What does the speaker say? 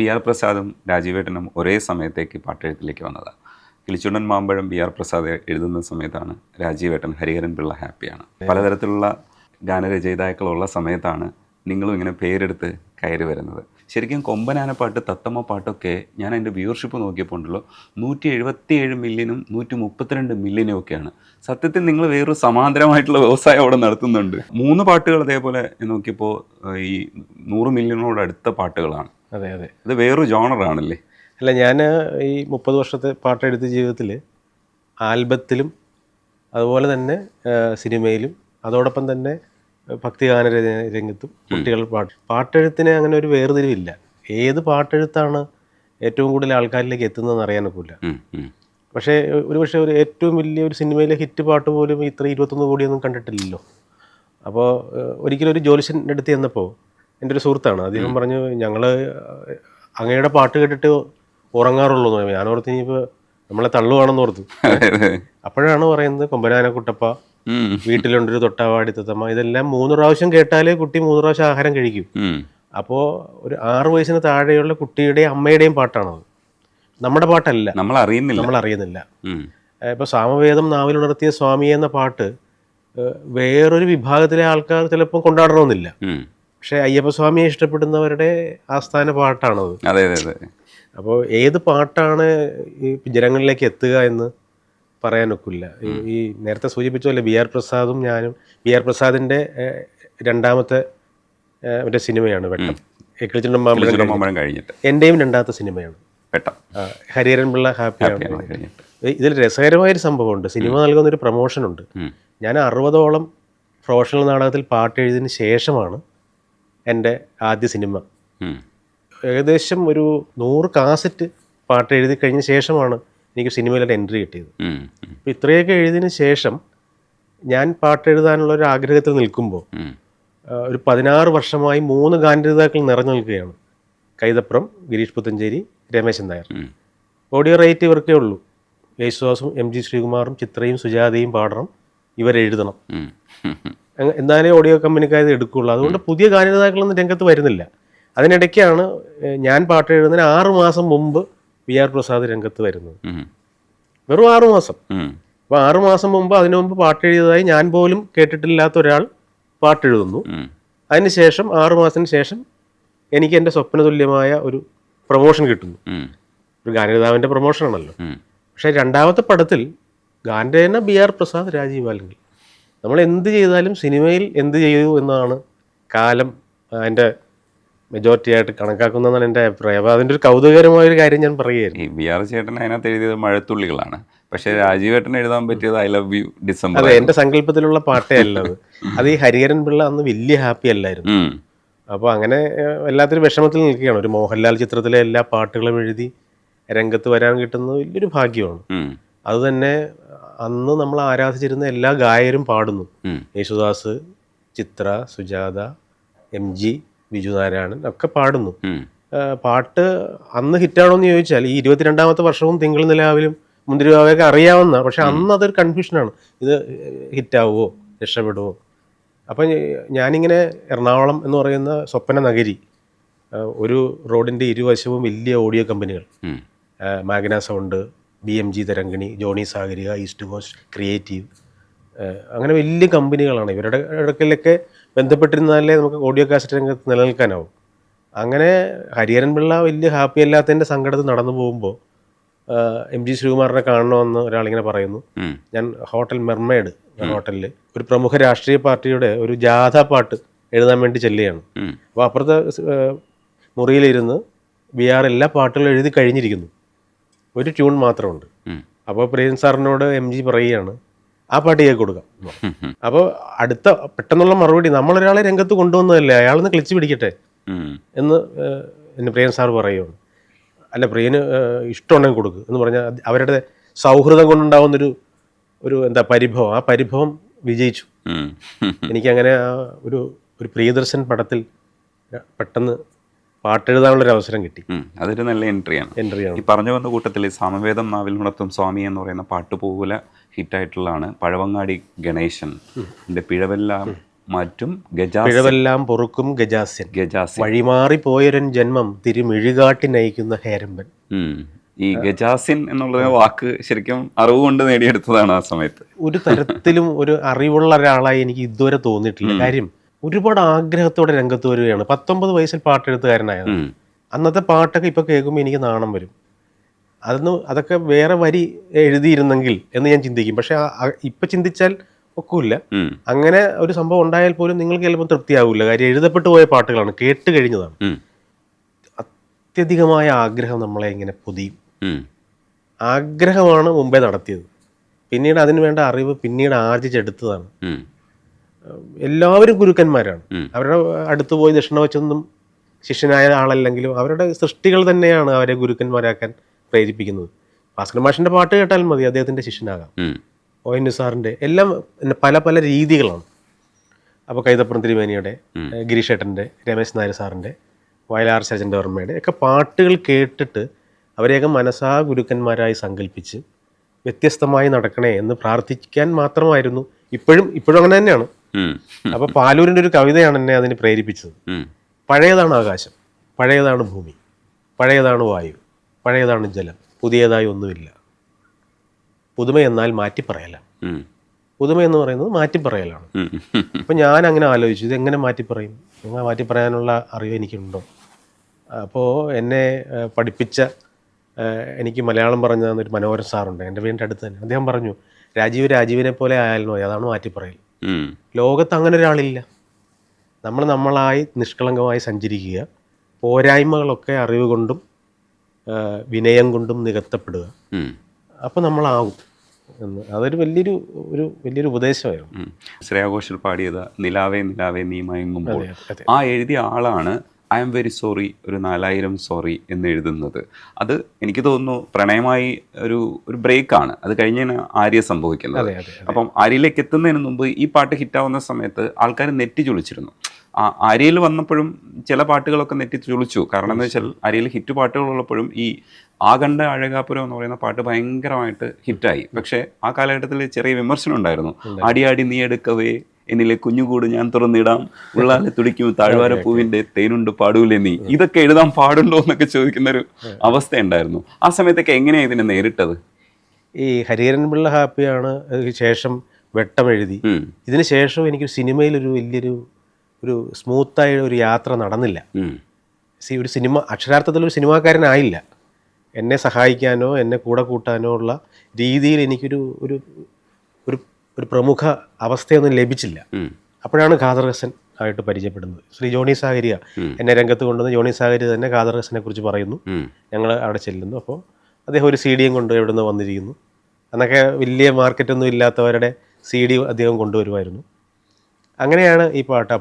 B R പ്രസാദും രാജീവേട്ടനും ഒരേ സമയത്തേക്ക് പാട്ടെഴുത്തിലേക്ക് വന്നതാണ് കിളിച്ചുണ്ടൻ മാമ്പഴം ബി ആർ പ്രസാദ് എഴുതുന്ന സമയത്താണ് രാജീവേട്ടൻ ഹരിഹരൻ പിള്ള ഹാപ്പിയാണ്. പലതരത്തിലുള്ള ഗാനരചയിതാക്കളുള്ള സമയത്താണ് നിങ്ങളും ഇങ്ങനെ പേരെടുത്ത് കയറി വരുന്നത്. ശരിക്കും കൊമ്പനാന പാട്ട് തത്തമ്മ പാട്ടൊക്കെ ഞാൻ അതിന്റെ വ്യൂവർഷിപ്പ് നോക്കിയപ്പോൾ ഉണ്ടല്ലോ നൂറ്റി എഴുപത്തി ഏഴ് മില്യനും നൂറ്റി മുപ്പത്തിരണ്ട് മില്യനും ഒക്കെയാണ്. സത്യത്തിൽ നിങ്ങൾ വേറൊരു സമാന്തരമായിട്ടുള്ള വ്യവസായം അവിടെ നടത്തുന്നുണ്ട്. മൂന്ന് പാട്ടുകൾ അതേപോലെ നോക്കിയപ്പോൾ ഈ നൂറ് മില്യനോട് അടുത്ത പാട്ടുകളാണ്. അതെ അതെ. ഇത് വേറൊരു ജോണറാണല്ലേ അല്ല ഞാൻ ഈ മുപ്പത് വർഷത്തെ പാട്ടെടുത്ത ജീവിതത്തിൽ ആൽബത്തിലും അതുപോലെ തന്നെ സിനിമയിലും അതോടൊപ്പം തന്നെ ഭക്തിഗാന രംഗത്തും കുട്ടികൾ പാട്ട്. പാട്ടെഴുത്തിന് അങ്ങനെ ഒരു വേർതിരിവില്ല. ഏത് പാട്ടെഴുത്താണ് ഏറ്റവും കൂടുതൽ ആൾക്കാരിലേക്ക് എത്തുന്നതെന്ന് അറിയാനൊക്കില്ല. പക്ഷേ ഒരു പക്ഷേ ഒരു ഏറ്റവും വലിയ ഒരു സിനിമയിലെ ഹിറ്റ് പാട്ട് പോലും ഇത്ര ഇരുപത്തൊന്ന് കോടിയൊന്നും കണ്ടിട്ടില്ലല്ലോ. അപ്പോൾ ഒരിക്കലും ഒരു ജ്യോതിഷന്റെ അടുത്ത് ചെന്നപ്പോൾ എന്റെ ഒരു സുഹൃത്താണ്. അദ്ദേഹം പറഞ്ഞു ഞങ്ങൾ അങ്ങയുടെ പാട്ട് കേട്ടിട്ട് ഉറങ്ങാറുള്ളൂ എന്ന് ഞാൻ ഞാനോർത്ത് ഇനിയിപ്പോൾ നമ്മളെ തള്ളുവാണെന്ന് ഓർത്തു. അപ്പോഴാണ് പറയുന്നത് കൊമ്പനാന കുട്ടപ്പ വീട്ടിലുണ്ടൊരു തൊട്ടാവാടി തത്തമ്മ. ഇതെല്ലാം മൂന്ന് പ്രാവശ്യം കേട്ടാലേ കുട്ടി മൂന്ന് പ്രാവശ്യം ആഹാരം കഴിക്കും. അപ്പോൾ ഒരു ആറ് വയസ്സിന് താഴെയുള്ള കുട്ടിയുടെയും അമ്മയുടെയും പാട്ടാണത്. നമ്മുടെ പാട്ടല്ല. നമ്മൾ അറിയുന്നില്ല നമ്മൾ അറിയുന്നില്ല. ഇപ്പോൾ സാമവേദം നാവിലുണർത്തിയ സ്വാമി എന്ന പാട്ട് വേറൊരു വിഭാഗത്തിലെ ആൾക്കാർ ചിലപ്പോൾ കൊണ്ടാടണമെന്നില്ല. പക്ഷേ അയ്യപ്പസ്വാമിയെ ഇഷ്ടപ്പെടുന്നവരുടെ ആസ്ഥാന പാട്ടാണത്. അതെ അതെ അതെ. അപ്പോൾ ഏത് പാട്ടാണ് ഈ ജനങ്ങളിലേക്ക് എത്തുക എന്ന് പറയാനൊക്കില്ല. ഈ- നേരത്തെ സൂചിപ്പിച്ച പോലെ ബി ആർ പ്രസാദും ഞാനും ബി ആർ പ്രസാദിന്റെ രണ്ടാമത്തെ മറ്റേ സിനിമയാണ് വെട്ടം. മാമ്പഴം കിളിച്ചുണ്ടൻ കഴിഞ്ഞിട്ട്. എന്റെയും രണ്ടാമത്തെ സിനിമയാണ്. പെട്ട ആ, ഹരിഹരൻ പിള്ള ഹാപ്പിയാണ് ഇതിൽ രസകരമായൊരു സംഭവമുണ്ട്. സിനിമ നൽകുന്ന ഒരു പ്രൊമോഷൻ ഉണ്ട് ഞാൻ അറുപതോളം പ്രൊഫഷണൽ നാടകത്തിൽ പാട്ട് എഴുതിയതിന് ശേഷമാണ് എന്റെ ആദ്യ സിനിമ. ഏകദേശം ഒരു നൂറ് കാസറ്റ് പാട്ട് എഴുതി കഴിഞ്ഞ ശേഷമാണ് എനിക്ക് സിനിമയിലൊരു എൻട്രി കിട്ടിയത്. അപ്പം. ഇത്രയൊക്കെ എഴുതിയതിന് ശേഷം ഞാൻ പാട്ട് എഴുതാനുള്ള ഒരു ആഗ്രഹത്തിൽ നിൽക്കുമ്പോൾ ഒരു പതിനാറ് വർഷമായി മൂന്ന് ഗാനരചയിതാക്കൾ നിറഞ്ഞു നിൽക്കുകയാണ്. കൈതപ്പുറം ഗിരീഷ് പുത്തഞ്ചേരി രമേശൻ നായർ. ഓഡിയോ റൈറ്റ് ഇവർക്കേ ഉള്ളൂ. യേശുദാസും എം ജി ശ്രീകുമാറും ചിത്രയും സുജാതയും പാടണം. ഇവരെഴുതണം. എന്നാലേ ഓഡിയോ കമ്പനിക്കായത് എടുക്കുകയുള്ളൂ അതുകൊണ്ട് പുതിയ ഗാനരേതാക്കളൊന്നും രംഗത്ത് വരുന്നില്ല. അതിനിടയ്ക്കാണ് ഞാൻ പാട്ട് എഴുതുന്നതിന് ആറ് മാസം മുമ്പ് വി ആർ പ്രസാദ് രംഗത്ത് വരുന്നത്. വെറും ആറുമാസം. അപ്പോൾ ആറ് മാസം മുമ്പ് അതിനു മുമ്പ് പാട്ട് എഴുതിയതായി ഞാൻ പോലും കേട്ടിട്ടില്ലാത്ത ഒരാൾ പാട്ട് എഴുതുന്നു. അതിനുശേഷം ആറുമാസത്തിന് ശേഷം എനിക്ക് എന്റെ സ്വപ്നതുല്യമായ ഒരു പ്രൊമോഷൻ കിട്ടുന്നു. ഒരു ഗാനരേതാവിന്റെ പ്രൊമോഷനാണല്ലോ. ആണല്ലോ പക്ഷേ രണ്ടാമത്തെ പടത്തിൽ ഗാനരചന ബി ആർ പ്രസാദ് രാജീവ് ബാലങ്കൽ നമ്മൾ എന്ത് ചെയ്താലും സിനിമയിൽ എന്ത് ചെയ്തു എന്നാണ് കാലം അതിന്റെ മെജോറിറ്റി ആയിട്ട് കണക്കാക്കുന്നതാണ് എന്റെ അഭിപ്രായം. അപ്പോൾ അതിന്റെ ഒരു കൗതുകകരമായ ഒരു കാര്യം ഞാൻ പറയുകയായിരുന്നു. ഈ ബി ആർ ചേട്ടൻ അതിനകത്ത് എഴുതിയത് മഴത്തുള്ളികളാണ്. പക്ഷേ രാജീവേട്ടൻ എഴുതാൻ പറ്റിയത് ഐ ലവ് യു ഡിസംബർ അതെ എന്റെ സങ്കല്പത്തിലുള്ള പാട്ടേ അല്ല അത്. അത് ഈ ഹരിഹരൻ പിള്ള അന്ന് വലിയ ഹാപ്പി അല്ലായിരുന്നു. അപ്പോൾ അങ്ങനെ വല്ലാത്തൊരു വിഷമത്തിൽ നിൽക്കുകയാണ്. ഒരു മോഹൻലാൽ ചിത്രത്തിലെ എല്ലാ പാട്ടുകളും എഴുതി രംഗത്ത് വരാൻ കിട്ടുന്നത് വലിയൊരു ഭാഗ്യമാണ്. അത് അതുതന്നെ അന്ന് നമ്മൾ ആരാധിച്ചിരുന്ന എല്ലാ ഗായകരും പാടുന്നു. യേശുദാസ് ചിത്ര സുജാത എം ജി ബിജു നാരായണൻ ഒക്കെ പാടുന്നു. പാട്ട് അന്ന് ഹിറ്റാണോ എന്ന് ചോദിച്ചാൽ ഈ ഇരുപത്തിരണ്ടാമത്തെ വർഷവും തിങ്കൾ നിലാവിലും മുന്തിരിവാവയൊക്കെ അറിയാവുന്ന പക്ഷെ അന്ന് അതൊരു കൺഫ്യൂഷനാണ്. ഇത് ഹിറ്റാവുമോ രക്ഷപ്പെടുമോ അപ്പം ഞാനിങ്ങനെ എറണാകുളം എന്ന് പറയുന്ന സ്വപ്ന നഗരി ഒരു റോഡിന്റെ ഇരുവശവും വലിയ ഓഡിയോ കമ്പനികൾ. Magna sound B M G Tharangini Johnny Sagarika East Coast creative അങ്ങനെ വലിയ കമ്പനികളാണ്. ഇവരുടെ ഇടയ്ക്കിലൊക്കെ ബന്ധപ്പെട്ടിരുന്നാലേ നമുക്ക് ഓഡിയോ കാസറ്റ് രംഗത്ത് നിലനിൽക്കാനാവും. അങ്ങനെ ഹരിഹരൻ പിള്ള വലിയ ഹാപ്പി അല്ലാത്തതിന്റെ സങ്കടത്തിൽ നടന്നു പോകുമ്പോൾ എം ജി ശ്രീകുമാറിനെ കാണണമെന്ന് ഒരാളിങ്ങനെ പറയുന്നു. ഞാൻ ഹോട്ടൽ മെർമേഡ് ഹോട്ടലിൽ ഒരു പ്രമുഖ രാഷ്ട്രീയ പാർട്ടിയുടെ ഒരു ജാഥ പാട്ട് എഴുതാൻ വേണ്ടി ചെല്ലുകയാണ്. അപ്പോൾ അപ്പുറത്തെ മുറിയിലിരുന്ന് ബി ആർ എല്ലാ പാട്ടുകളും എഴുതി കഴിഞ്ഞിരിക്കുന്നു. ഒരു ട്യൂൺ മാത്രമുണ്ട്. അപ്പോൾ പ്രിയൻ സാറിനോട് എം ജി പറയുകയാണ് ആ പാട്ട് കേൾക്ക് കൊടുക്കാം. അപ്പോൾ അടുത്ത പെട്ടെന്നുള്ള മറുപടി നമ്മളൊരാളെ രംഗത്ത് കൊണ്ടുവന്നതല്ലേ അയാളൊന്ന് ക്ലിച്ച് പിടിക്കട്ടെ. എന്ന് എന്നെ പ്രിയൻ സാർ പറയുകയാണ് അല്ല പ്രിയന് ഇഷ്ടമുണ്ടെങ്കിൽ കൊടുക്കുക എന്ന് പറഞ്ഞാൽ അവരുടെ സൗഹൃദം കൊണ്ടുണ്ടാവുന്നൊരു ഒരു എന്താ പരിഭവം ആ പരിഭവം വിജയിച്ചു. എനിക്കങ്ങനെ ആ ഒരു ഒരു പ്രിയദർശൻ പടത്തിൽ പെട്ടെന്ന് പാട്ടെഴുതാനുള്ളൊരു അവസരം കിട്ടി. അതൊരു നല്ല എൻട്രിയാണ്. എൻട്രിയാണ്. ഈ പറഞ്ഞു വന്ന കൂട്ടത്തിൽ സമവേദം നാവിൽ ഉണർത്തും സ്വാമി എന്ന് പറയുന്ന പാട്ട് പോകുല ഹിറ്റായിട്ടുള്ളതാണ്. പഴവങ്ങാടി ഗണേശൻ. എന്റെ പിഴവെല്ലാം മാറ്റും പിഴവെല്ലാം പൊറുക്കും ഗജാസ്യൻ. വഴിമാറി പോയൊരു ജന്മം തിരുമിഴുകാട്ടി നയിക്കുന്ന ഹേരമ്പൻ. ഈ ഗജാസിൻ എന്നുള്ള വാക്ക് ശരിക്കും അറിവ് കൊണ്ട് നേടിയെടുത്തതാണ് ആ സമയത്ത്. ഒരു തരത്തിലും ഒരു അറിവുള്ള ഒരാളായി എനിക്ക് ഇതുവരെ തോന്നിയിട്ടില്ല. കാര്യം ഒരുപാട് ആഗ്രഹത്തോടെ രംഗത്ത് വരികയാണ്. പത്തൊമ്പത് വയസ്സിൽ പാട്ടെഴുത്തുകാരനായത്. അന്നത്തെ പാട്ടൊക്കെ ഇപ്പൊ കേൾക്കുമ്പോൾ എനിക്ക് നാണം വരും. അതൊന്ന് അതൊക്കെ വേറെ വരി എഴുതിയിരുന്നെങ്കിൽ എന്ന് ഞാൻ ചിന്തിക്കും. പക്ഷെ ഇപ്പം ചിന്തിച്ചാൽ ഒക്കില്ല. അങ്ങനെ ഒരു സംഭവം ഉണ്ടായാൽ പോലും നിങ്ങൾക്ക് ചിലപ്പോൾ തൃപ്തിയാവില്ല കാര്യം എഴുതപ്പെട്ടു പോയ പാട്ടുകളാണ്. കേട്ട് കഴിഞ്ഞതാണ്. അത്യധികമായ ആഗ്രഹം നമ്മളെ ഇങ്ങനെ പൊതിയും. ആഗ്രഹമാണ് മുമ്പേ നടത്തിയത്. പിന്നീട് അതിന് വേണ്ട അറിവ് പിന്നീട് ആർജിച്ചെടുത്തതാണ്. എല്ലാവരും ഗുരുക്കന്മാരാണ്. അവരുടെ അടുത്ത് പോയി ദക്ഷിണ വെച്ചൊന്നും ശിഷ്യനായ ആളല്ലെങ്കിലും അവരുടെ സൃഷ്ടികൾ തന്നെയാണ് അവരെ ഗുരുക്കന്മാരാക്കാൻ പ്രേരിപ്പിക്കുന്നത്. ഭാസ്കർ മാഷിന്റെ പാട്ട് കേട്ടാൽ മതി അദ്ദേഹത്തിന്റെ ശിഷ്യനാകാം. ഒ എൻ നിസാറിന്റെ എല്ലാം പല പല രീതികളാണ്. അപ്പോൾ കൈതപ്പുറം തിരുമേനിയുടെ ഗിരീഷേട്ടന്റെ രമേശ് നായർ സാറിന്റെ വയലാർ ശരചന്ദ്ര വർമ്മയുടെ ഒക്കെ പാട്ടുകൾ കേട്ടിട്ട് അവരെയൊക്കെ മനസ്സാ ഗുരുക്കന്മാരായി സങ്കല്പിച്ച് വ്യത്യസ്തമായി നടക്കണേ എന്ന് പ്രാർത്ഥിക്കാൻ മാത്രമായിരുന്നു. ഇപ്പോഴും ഇപ്പോഴും അങ്ങനെ തന്നെയാണ്. ഉം. പാലൂരിന്റെ ഒരു കവിതയാണ് എന്നെ അതിന് പ്രേരിപ്പിച്ചത്. പഴയതാണ് ആകാശം പഴയതാണ് ഭൂമി പഴയതാണ് വായു പഴയതാണ് ജലം പുതിയതായി ഒന്നുമില്ല. പുതുമ എന്നാൽ മാറ്റി പറയലാണ് പുതുമ എന്ന് പറയുന്നത് മാറ്റി പറയലാണ് അപ്പൊ അപ്പം ഞാൻ അങ്ങനെ ആലോചിച്ചു ഇത് എങ്ങനെ മാറ്റി പറയും എങ്ങനെ മാറ്റി പറയാനുള്ള അറിവ് എനിക്കുണ്ടോ? അപ്പോൾ എന്നെ പഠിപ്പിച്ച എനിക്ക് മലയാളം പറഞ്ഞു ഒരു മനോഹരൻ സാറുണ്ട് എന്റെ വീടിന്റെ അടുത്ത് തന്നെ. അദ്ദേഹം പറഞ്ഞു രാജീവ് രാജീവിനെ പോലെ ആയാലും? മതി അതാണ് മാറ്റി പറയൽ ഉം. ലോകത്ത് അങ്ങനെ ഒരാളില്ല. നമ്മൾ നമ്മളായി നിഷ്കളങ്കമായി സഞ്ചരിക്കുക. പോരായ്മകളൊക്കെ അറിവ് കൊണ്ടും വിനയം കൊണ്ടും നികത്തപ്പെടുക. അപ്പോൾ നമ്മളാകും എന്ന്. അതൊരു വലിയൊരു ഒരു വലിയൊരു ഉപദേശമായിരുന്നു. ശ്രേയാഘോഷൽ ശ്രേയ ഘോഷൽ പാടിയത് നിലാവേ നിലാവേ നീ മയങ്ങുമ്പോൾ. അതെ, അതെ. ആ എഴുതിയ ആളാണ് ഐ എം വെരി സോറി ഒരു നാലായിരം സോറി എന്ന് എഴുതുന്നത്. അത് എനിക്ക് തോന്നുന്നു പ്രണയമായി ഒരു ഒരു ബ്രേക്കാണ്. അത് കഴിഞ്ഞാണ് ആര്യ സംഭവിക്കുന്നത്. അപ്പം ആര്യയിലേക്ക് എത്തുന്നതിന് മുമ്പ് ഈ പാട്ട് ഹിറ്റാവുന്ന സമയത്ത് ആൾക്കാർ നെറ്റി ചൊളിച്ചിരുന്നു. ആ ആര്യയിൽ വന്നപ്പോഴും ചില പാട്ടുകളൊക്കെ നെറ്റി ചൊളിച്ചു. കാരണം എന്താ വെച്ചാൽ ആര്യയിൽ ഹിറ്റ് പാട്ടുകളുള്ളപ്പോഴും ഈ ആകണ്ട അഴകാപുരം എന്ന് പറയുന്ന പാട്ട് ഭയങ്കരമായിട്ട് ഹിറ്റായി. പക്ഷേ ആ കാലഘട്ടത്തിൽ ചെറിയ വിമർശനം ഉണ്ടായിരുന്നു. ആടി ആടി നീ എടുക്കവേ എന്നിലെ കുഞ്ഞുകൂട് ഞാൻ തുറന്നിടാം. ഉള്ളാലെ തുടിക്കും. താഴ്വാര പൂവിന്റെ തേനുണ്ട് പാടൂലേ നീ? ഇതൊക്കെ എഴുതാൻ പാടുണ്ടോ എന്നൊക്കെ ചോദിക്കുന്ന ഒരു അവസ്ഥ ഉണ്ടായിരുന്നു ആ സമയത്തൊക്കെ എങ്ങനെയാണ് ഇതിനെ നേരിട്ടത്? ഈ ഹരിഹരൻ പിള്ള ഹാപ്പിയാണ് ശേഷം വെട്ടം എഴുതി. ഇതിന് ശേഷം എനിക്ക് സിനിമയിൽ ഒരു വലിയൊരു ഒരു സ്മൂത്തായ ഒരു യാത്ര നടന്നില്ല. സി ഒരു സിനിമ അക്ഷരാർത്ഥത്തിൽ ഒരു സിനിമാക്കാരനായില്ല. എന്നെ സഹായിക്കാനോ എന്നെ കൂടെ കൂട്ടാനോ ഉള്ള രീതിയിൽ എനിക്കൊരു ഒരു ഒരു പ്രമുഖ അവസ്ഥയൊന്നും ലഭിച്ചില്ല. അപ്പോഴാണ് ഖാദർ ഹസൻ ആയിട്ട് പരിചയപ്പെടുന്നത്. ശ്രീ ജോണി സാഗരിയ എന്നെ രംഗത്ത് കൊണ്ടുവന്ന് ജോണി സാഗരി തന്നെ ഖാദർ ഹസനെ കുറിച്ച് പറയുന്നു. ഞങ്ങൾ അവിടെ ചെല്ലുന്നു. അപ്പോൾ അദ്ദേഹം ഒരു സി ഡിയും കൊണ്ട് എവിടെ നിന്ന് വന്നിരിക്കുന്നു. അന്നൊക്കെ വലിയ മാർക്കറ്റൊന്നും ഇല്ലാത്തവരുടെ സി ഡി അദ്ദേഹം കൊണ്ടുവരുമായിരുന്നു. അങ്ങനെയാണ് ഈ പാട്ട്